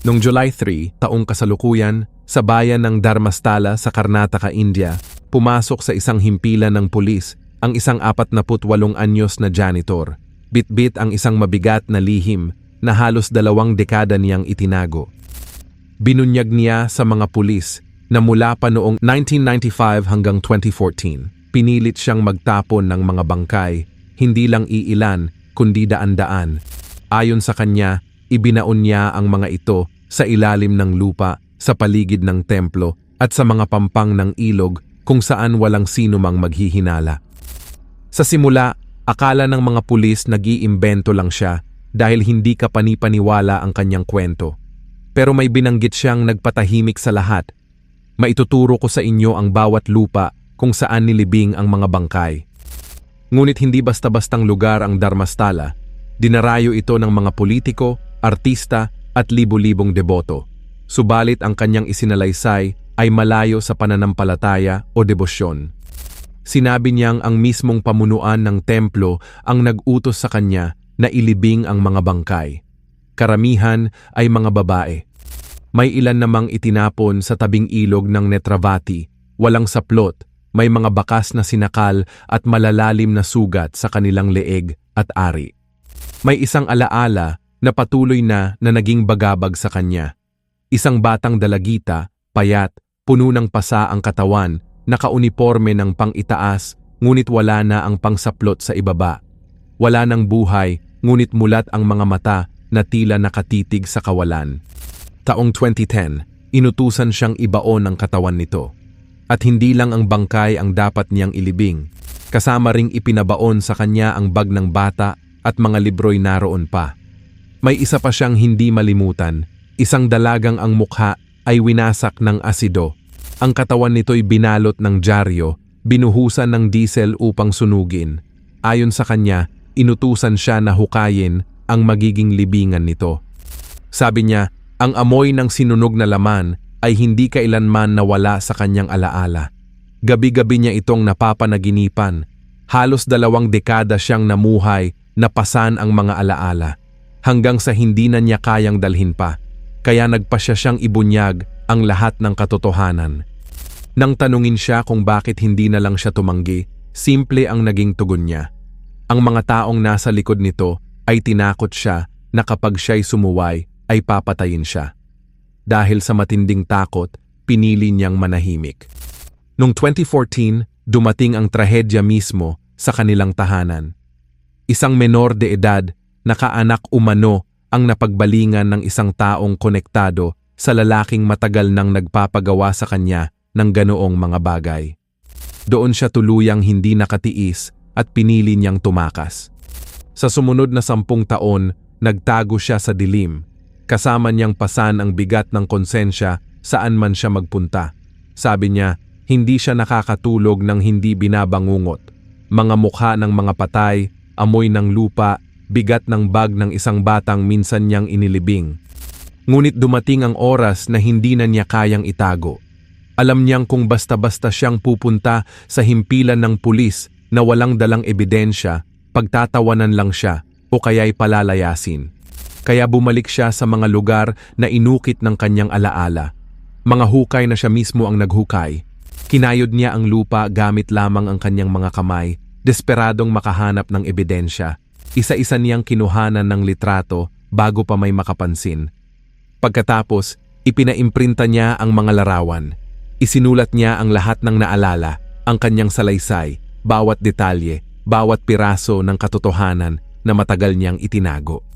Noong July 3, taong kasalukuyan, sa bayan ng Dharmasthala sa Karnataka, India, pumasok sa isang himpilan ng pulis ang isang 48 anyos na janitor. Bitbit ang isang mabigat na lihim na halos dalawang dekada niyang itinago. Binunyag niya sa mga pulis na mula pa noong 1995 hanggang 2014, pinilit siyang magtapon ng mga bangkay, hindi lang iilan kundi daan-daan. Ayon sa kanya, ibinaon niya ang mga ito sa ilalim ng lupa, sa paligid ng templo at sa mga pampang ng ilog kung saan walang sino mang maghihinala. Sa simula, akala ng mga pulis nag-iimbento lang siya dahil hindi ka panipaniwala ang kanyang kwento. Pero may binanggit siyang nagpatahimik sa lahat. Maituturo ko sa inyo ang bawat lupa kung saan nilibing ang mga bangkay. Ngunit hindi basta-bastang lugar ang Dharmasthala. Dinarayo ito ng mga politiko, artista at libu-libong deboto. Subalit ang kanyang isinalaysay ay malayo sa pananampalataya o debosyon. Sinabi niyang ang mismong pamunuan ng templo ang nag-utos sa kanya na ilibing ang mga bangkay. Karamihan ay mga babae. May ilan namang itinapon sa tabing ilog ng Netravati, walang saplot, may mga bakas na sinakal at malalalim na sugat sa kanilang leeg at ari. May isang alaala na patuloy na na naging bagabag sa kanya. Isang batang dalagita, payat, puno ng pasa ang katawan, nakauniforme ng pang-itaas, ngunit wala na ang pangsaplot sa ibaba. Wala ng buhay, ngunit mulat ang mga mata na tila nakatitig sa kawalan. Taong 2010, inutusan siyang ibaon ang katawan nito. At hindi lang ang bangkay ang dapat niyang ilibing, kasama ring ipinabaon sa kanya ang bag ng bata at mga libro'y naroon pa. May isa pa siyang hindi malimutan. Isang dalagang ang mukha ay winasak ng asido. Ang katawan nito'y binalot ng dyaryo, binuhusan ng diesel upang sunugin. Ayon sa kanya, inutusan siya na hukayin ang magiging libingan nito. Sabi niya, ang amoy ng sinunog na laman ay hindi kailanman nawala sa kanyang alaala. Gabi-gabi niya itong napapanaginipan. Halos dalawang dekada siyang namuhay, napasan ang mga alaala hanggang sa hindi na niya kayang dalhin pa, kaya nagpasya siyang ibunyag ang lahat ng katotohanan. Nang tanungin siya kung bakit hindi na lang siya tumanggi, simple ang naging tugon niya. Ang mga taong nasa likod nito ay tinakot siya na kapag siya'y sumuway ay papatayin siya. Dahil sa matinding takot, pinili niyang manahimik. Noong 2014, dumating ang trahedya mismo sa kanilang tahanan. Isang menor de edad nakaanak umano ang napagbalingan ng isang taong konektado sa lalaking matagal nang nagpapagawa sa kanya ng ganoong mga bagay. Doon siya tuluyang hindi nakatiis at pinili niyang tumakas. Sa sumunod na sampung taon, nagtago siya sa dilim. Kasama niyang pasan ang bigat ng konsensya saan man siya magpunta. Sabi niya, hindi siya nakakatulog ng hindi binabangungot. Mga mukha ng mga patay, amoy ng lupa bigat ng bag ng isang batang minsan niyang inilibing. Ngunit dumating ang oras na hindi na niya kayang itago. Alam niyang kung basta-basta siyang pupunta sa himpilan ng pulis na walang dalang ebidensya, pagtatawanan lang siya o kaya'y palalayasin. Kaya bumalik siya sa mga lugar na inukit ng kanyang alaala. Mga hukay na siya mismo ang naghukay. Kinayod niya ang lupa gamit lamang ang kanyang mga kamay, desperadong makahanap ng ebidensya. Isa-isa niyang kinuhanan ng litrato bago pa may makapansin. Pagkatapos, ipinaimprinta niya ang mga larawan. Isinulat niya ang lahat ng naalala, ang kanyang salaysay, bawat detalye, bawat piraso ng katotohanan na matagal niyang itinago.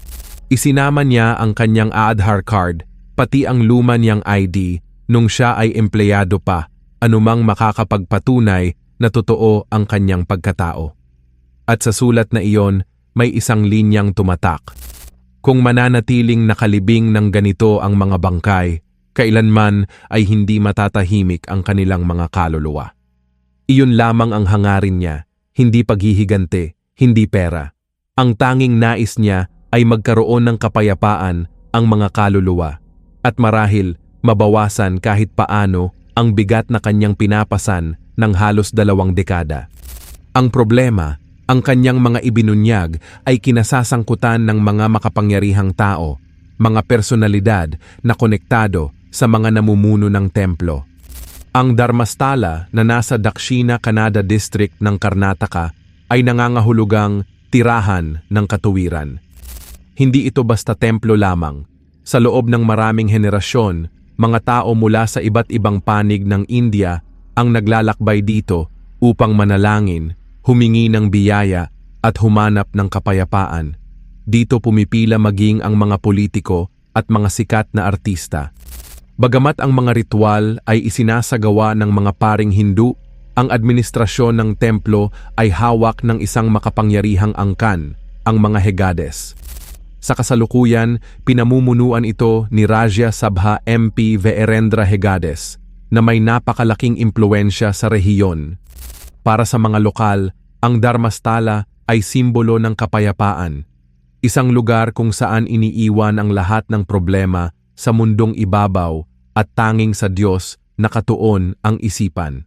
Isinama niya ang kanyang Aadhaar card, pati ang luma niyang ID nung siya ay empleyado pa, anumang makakapagpatunay na totoo ang kanyang pagkatao. At sa sulat na iyon, may isang linyang tumatak. Kung mananatiling nakalibing ng ganito ang mga bangkay, kailanman ay hindi matatahimik ang kanilang mga kaluluwa. Iyon lamang ang hangarin niya, hindi paghihigante, hindi pera. Ang tanging nais niya ay magkaroon ng kapayapaan ang mga kaluluwa at marahil mabawasan kahit paano ang bigat na kanyang pinapasan ng halos dalawang dekada. Ang problema ang kanyang mga ibinunyag ay kinasasangkutan ng mga makapangyarihang tao, mga personalidad na konektado sa mga namumuno ng templo. Ang Dharmasthala na nasa Dakshina Kannada District ng Karnataka ay nangangahulugang tirahan ng katuwiran. Hindi ito basta templo lamang. Sa loob ng maraming henerasyon, mga tao mula sa iba't ibang panig ng India ang naglalakbay dito upang manalangin, humingi ng biyaya at humanap ng kapayapaan. Dito pumipila maging ang mga politiko at mga sikat na artista. Bagamat ang mga ritual ay isinasagawa ng mga paring Hindu, ang administrasyon ng templo ay hawak ng isang makapangyarihang angkan, ang mga Hegades. Sa kasalukuyan, pinamumunuan ito ni Raja Sabha MP Veerendra Hegades na may napakalaking impluensya sa rehiyon. Para sa mga lokal, ang Dharmasthala ay simbolo ng kapayapaan, isang lugar kung saan iniiwan ang lahat ng problema sa mundong ibabaw at tanging sa Diyos nakatuon ang isipan.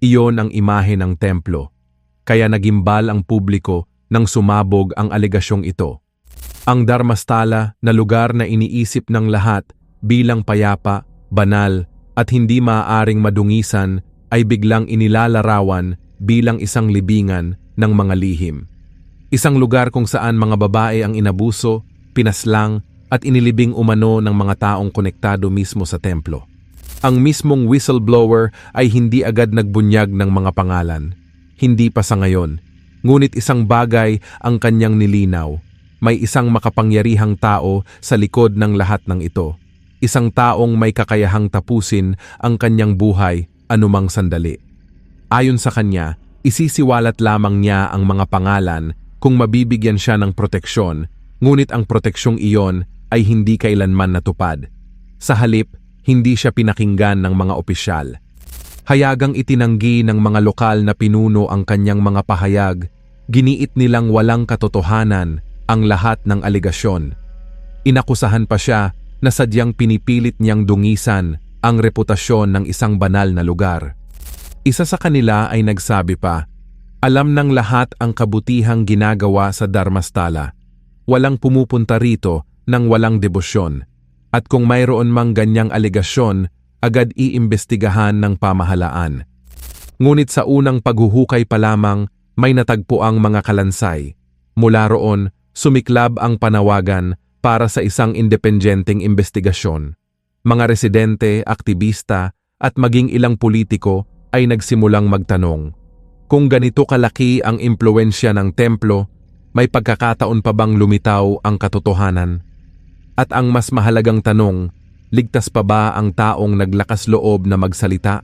Iyon ang imahe ng templo, kaya nagimbal ang publiko nang sumabog ang alegasyong ito. Ang Dharmasthala na lugar na iniisip ng lahat bilang payapa, banal at hindi maaaring madungisan ay biglang inilalarawan bilang isang libingan ng mga lihim. Isang lugar kung saan mga babae ang inabuso, pinaslang at inilibing umano ng mga taong konektado mismo sa templo. Ang mismong whistleblower ay hindi agad nagbunyag ng mga pangalan. Hindi pa sa ngayon. Ngunit isang bagay ang kanyang nilinaw. May isang makapangyarihang tao sa likod ng lahat ng ito. Isang taong may kakayahang tapusin ang kanyang buhay anumang sandali. Ayon sa kanya, isisiwalat lamang niya ang mga pangalan kung mabibigyan siya ng proteksyon, ngunit ang proteksyong iyon ay hindi kailanman natupad. Sa halip, hindi siya pinakinggan ng mga opisyal. Hayagang itinanggi ng mga lokal na pinuno ang kanyang mga pahayag, giniit nilang walang katotohanan ang lahat ng aligasyon. Inakusahan pa siya na sadyang pinipilit niyang dungisan ang reputasyon ng isang banal na lugar. Isa sa kanila ay nagsabi pa, Alam ng lahat ang kabutihang ginagawa sa Dharmasthala. Walang pumupunta rito ng walang debosyon. At kung mayroon mang ganyang aligasyon, agad iimbestigahan ng pamahalaan. Ngunit sa unang paghuhukay pa lamang, may natagpo ang mga kalansay. Mula roon, sumiklab ang panawagan para sa isang independenteng investigasyon. Mga residente, aktivista, at maging ilang politiko ay nagsimulang magtanong. Kung ganito kalaki ang impluensya ng templo, may pagkakataon pa bang lumitaw ang katotohanan? At ang mas mahalagang tanong, ligtas pa ba ang taong naglakas loob na magsalita?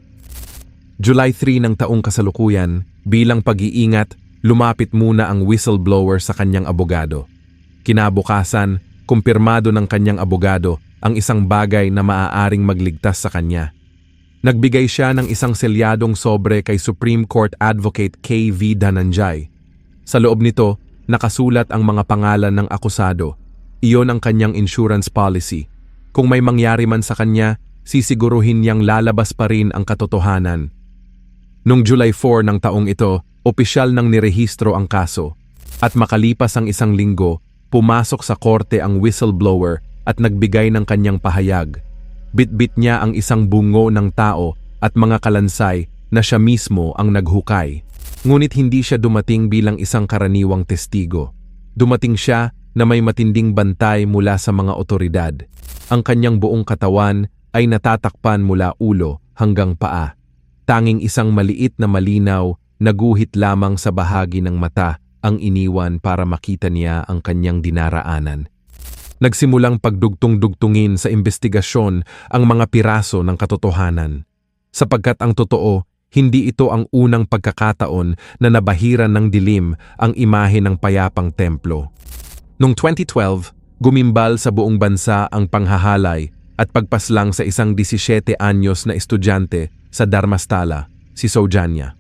July 3 ng taong kasalukuyan, bilang pag-iingat, lumapit muna ang whistleblower sa kanyang abogado. Kinabukasan, kumpirmado ng kanyang abogado ang isang bagay na maaaring magligtas sa kanya. Nagbigay siya ng isang selyadong sobre kay Supreme Court Advocate K.V. Dananjay. Sa loob nito, nakasulat ang mga pangalan ng akusado iyon ang kanyang insurance policy. Kung may mangyari man sa kanya, sisiguruhin niyang lalabas pa rin ang katotohanan. Noong July 4 ng taong ito, opisyal nang nirehistro ang kaso. At makalipas ang isang linggo, pumasok sa korte ang whistleblower at nagbigay ng kanyang pahayag. Bitbit niya ang isang bungo ng tao at mga kalansay na siya mismo ang naghukay. Ngunit hindi siya dumating bilang isang karaniwang testigo. Dumating siya na may matinding bantay mula sa mga otoridad. Ang kanyang buong katawan ay natatakpan mula ulo hanggang paa. Tanging isang maliit na malinaw na guhit lamang sa bahagi ng mata ang iniwan para makita niya ang kanyang dinaraanan. Nagsimulang pagdugtong-dugtungin sa investigasyon ang mga piraso ng katotohanan. Sapagkat ang totoo, hindi ito ang unang pagkakataon na nabahiran ng dilim ang imahe ng payapang templo. Noong 2012, gumimbal sa buong bansa ang panghahalay at pagpaslang sa isang 17 anyos na estudyante sa Dharmasthala, si Sojanya.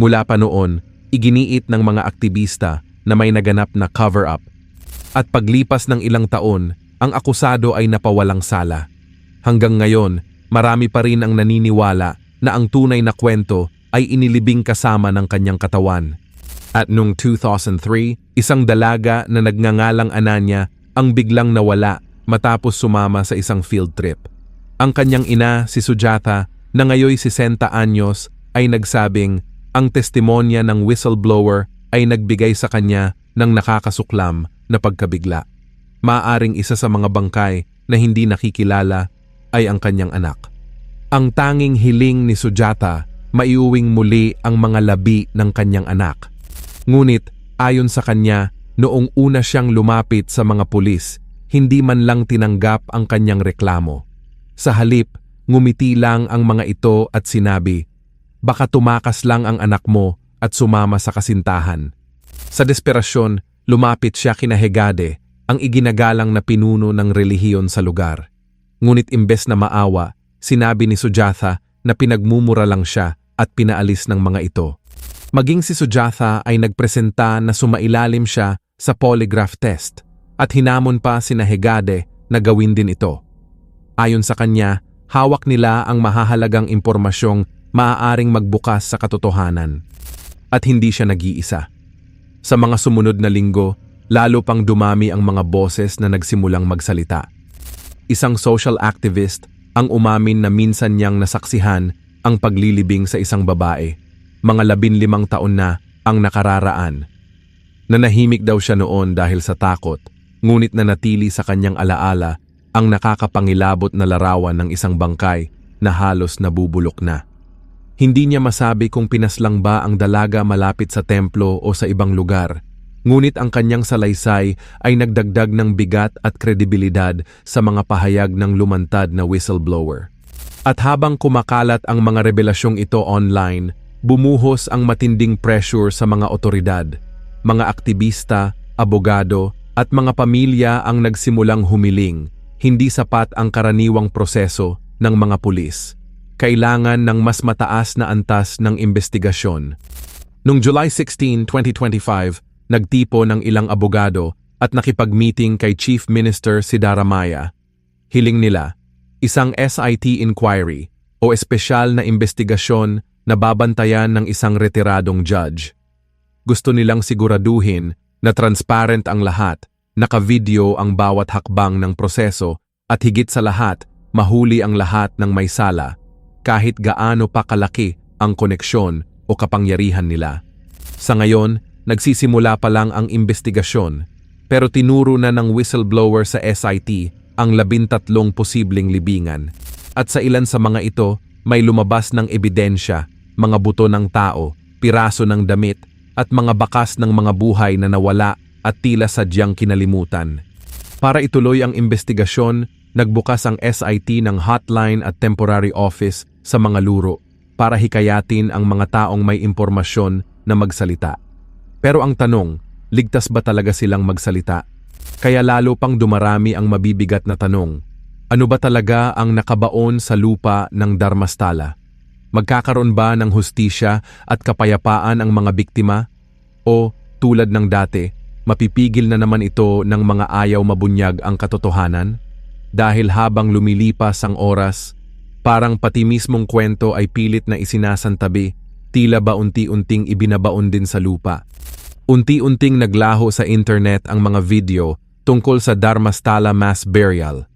Mula pa noon, iginiit ng mga aktivista na may naganap na cover-up at paglipas ng ilang taon, ang akusado ay napawalang sala. Hanggang ngayon, marami pa rin ang naniniwala na ang tunay na kwento ay inilibing kasama ng kanyang katawan at noong 2003, isang dalaga na nagngangalang Ananya ang biglang nawala matapos sumama sa isang field trip. Ang kanyang ina, si Sujata, na ngayoy 60 anyos, ay nagsabing ang testimonya ng whistleblower ay nagbigay sa kanya ng nakakasuklam na pagkabigla. Maaring isa sa mga bangkay na hindi nakikilala ay ang kanyang anak. Ang tanging hiling ni Sujata, maiuwing muli ang mga labi ng kanyang anak. Ngunit ayon sa kanya, noong una siyang lumapit sa mga pulis, hindi man lang tinanggap ang kanyang reklamo. Sa halip, ngumiti lang ang mga ito at sinabi, baka tumakas lang ang anak mo at sumama sa kasintahan. Sa desperasyon, lumapit siya kina Hegade, ang iginagalang na pinuno ng relihiyon sa lugar. Ngunit imbes na maawa, sinabi ni Sujatha na pinagmumura lang siya at pinaalis ng mga ito. Maging si Sujatha ay nagpresenta na sumailalim siya sa polygraph test at hinamon pa sina Hegade na gawin din ito. Ayon sa kanya, hawak nila ang mahahalagang impormasyong maaaring magbukas sa katotohanan. At hindi siya nag-iisa. Sa mga sumunod na linggo, lalo pang dumami ang mga boses na nagsimulang magsalita. Isang social activist ang umamin na minsan niyang nasaksihan ang paglilibing sa isang babae. Mga labinlimang taon na ang nakararaan. Nanahimik daw siya noon dahil sa takot ngunit nanatili sa kanyang alaala ang nakakapangilabot na larawan ng isang bangkay na halos nabubulok na. Hindi niya masabi kung pinaslang ba ang dalaga malapit sa templo o sa ibang lugar, ngunit ang kanyang salaysay ay nagdagdag ng bigat at kredibilidad sa mga pahayag ng lumantad na whistleblower. At habang kumakalat ang mga revelasyong ito online, bumuhos ang matinding pressure sa mga otoridad, mga aktivista, abogado, at mga pamilya ang nagsimulang humiling, hindi sapat ang karaniwang proseso ng mga pulis. Kailangan ng mas mataas na antas ng investigasyon. Noong July 16, 2025, nagtipo ng ilang abogado at nakipag-meeting kay Chief Minister Sidaramaya. Hiling nila, isang SIT inquiry o espesyal na investigasyon na babantayan ng isang retiradong judge. Gusto nilang siguraduhin na transparent ang lahat, naka-video ang bawat hakbang ng proseso at higit sa lahat, mahuli ang lahat ng may sala, kahit gaano pa kalaki ang koneksyon o kapangyarihan nila. Sa ngayon, nagsisimula pa lang ang investigasyon, pero tinuro na ng whistleblower sa SIT ang labintatlong posibleng libingan. At sa ilan sa mga ito, may lumabas ng ebidensya, mga buto ng tao, piraso ng damit, at mga bakas ng mga buhay na nawala at tila sadyang kinalimutan. Para ituloy ang investigasyon, nagbukas ang SIT ng hotline at temporary office sa mga luro para hikayatin ang mga taong may impormasyon na magsalita. Pero ang tanong, ligtas ba talaga silang magsalita? Kaya lalo pang dumarami ang mabibigat na tanong, ano ba talaga ang nakabaon sa lupa ng Dharmastala? Magkakaroon ba ng hustisya at kapayapaan ang mga biktima? O, tulad ng dati, mapipigil na naman ito ng mga ayaw mabunyag ang katotohanan? Dahil habang lumilipas ang oras, parang pati mismong kwento ay pilit na isinasantabi, tila ba unti-unting ibinabaon din sa lupa. Unti-unting naglaho sa internet ang mga video tungkol sa Dharmasthala Mass Burial.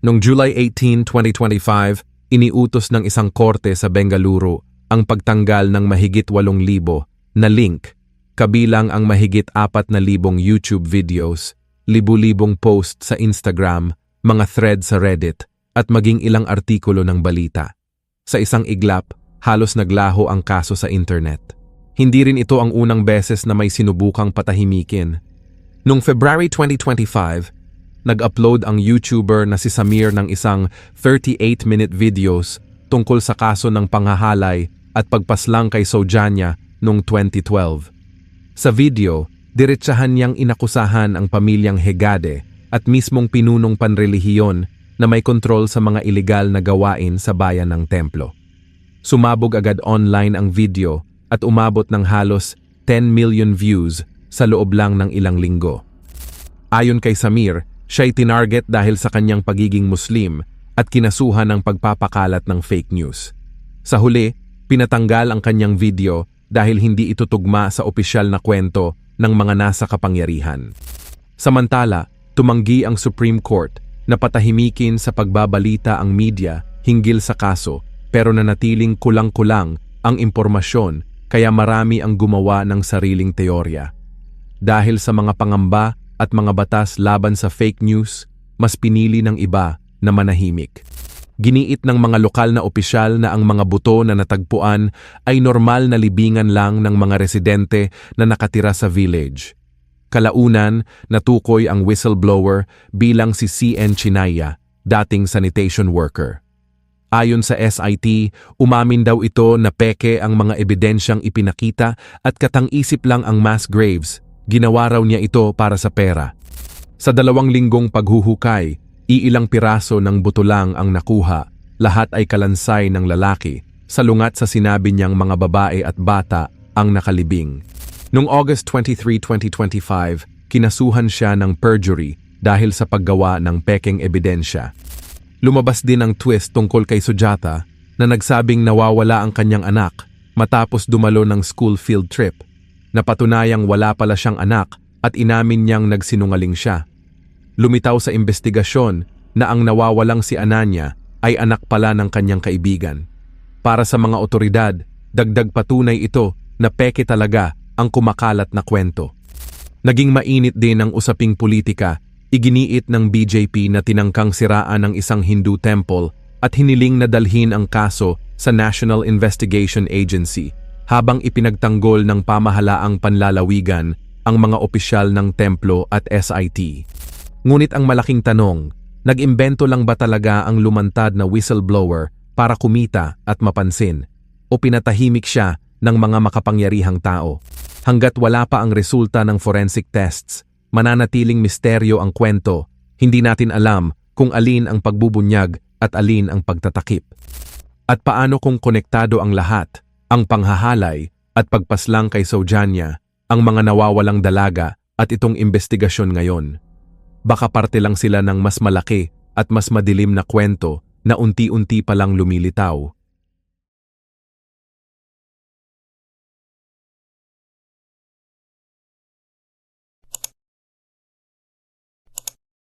Noong July 18, 2025, iniutos ng isang korte sa Bengaluru ang pagtanggal ng mahigit 8,000 na link, kabilang ang mahigit 4,000 YouTube videos, libu-libong post sa Instagram, mga thread sa Reddit, at maging ilang artikulo ng balita. Sa isang iglap, halos naglaho ang kaso sa internet. Hindi rin ito ang unang beses na may sinubukang patahimikin. Noong February 2025, nag-upload ang YouTuber na si Samir ng isang 38-minute videos tungkol sa kaso ng panghahalay at pagpaslang kay Sojanya noong 2012. Sa video, diretsahan niyang inakusahan ang pamilyang Hegade at mismong pinunong panrelihiyon na may kontrol sa mga ilegal na gawain sa bayan ng templo. Sumabog agad online ang video at umabot ng halos 10 million views sa loob lang ng ilang linggo. Ayon kay Samir, Siya'y tinarget dahil sa kanyang pagiging Muslim at kinasuhan ng pagpapakalat ng fake news. Sa huli, pinatanggal ang kanyang video dahil hindi ito tugma sa opisyal na kwento ng mga nasa kapangyarihan. Samantala, tumanggi ang Supreme Court na patahimikin sa pagbabalita ang media hinggil sa kaso pero nanatiling kulang-kulang ang impormasyon kaya marami ang gumawa ng sariling teorya. Dahil sa mga pangamba at mga batas laban sa fake news, mas pinili ng iba na manahimik. Giniit ng mga lokal na opisyal na ang mga buto na natagpuan ay normal na libingan lang ng mga residente na nakatira sa village. Kalaunan, natukoy ang whistleblower bilang si CN Chinaya, dating sanitation worker. Ayon sa SIT, umamin daw ito na peke ang mga ebidensyang ipinakita at katang-isip lang ang mass graves. Ginawa raw niya ito para sa pera. Sa dalawang linggong paghuhukay, iilang piraso ng buto lang ang nakuha, lahat ay kalansay ng lalaki, salungat sa sinabi niyang mga babae at bata ang nakalibing. Noong August 23, 2025, kinasuhan siya ng perjury dahil sa paggawa ng pekeng ebidensya. Lumabas din ang twist tungkol kay Sujata na nagsabing nawawala ang kanyang anak matapos dumalo ng school field trip. Napatunayang wala pala siyang anak at inamin niyang nagsinungaling siya. Lumitaw sa investigasyon na ang nawawalang si Ananya ay anak pala ng kanyang kaibigan. Para sa mga otoridad, dagdag patunay ito na peke talaga ang kumakalat na kwento. Naging mainit din ang usaping politika, iginiit ng BJP na tinangkang siraan ng isang Hindu temple at hiniling na dalhin ang kaso sa National Investigation Agency habang ipinagtanggol ng pamahalaang panlalawigan ang mga opisyal ng templo at SIT. Ngunit ang malaking tanong, nag-imbento lang ba talaga ang lumantad na whistleblower para kumita at mapansin? O pinatahimik siya ng mga makapangyarihang tao? Hanggat wala pa ang resulta ng forensic tests, mananatiling misteryo ang kwento, hindi natin alam kung alin ang pagbubunyag at alin ang pagtatakip. At paano kung konektado ang lahat, ang panghahalay at pagpaslang kay Sojanya, ang mga nawawalang dalaga at itong investigasyon ngayon? Baka parte lang sila ng mas malaki at mas madilim na kwento na unti-unti palang lumilitaw.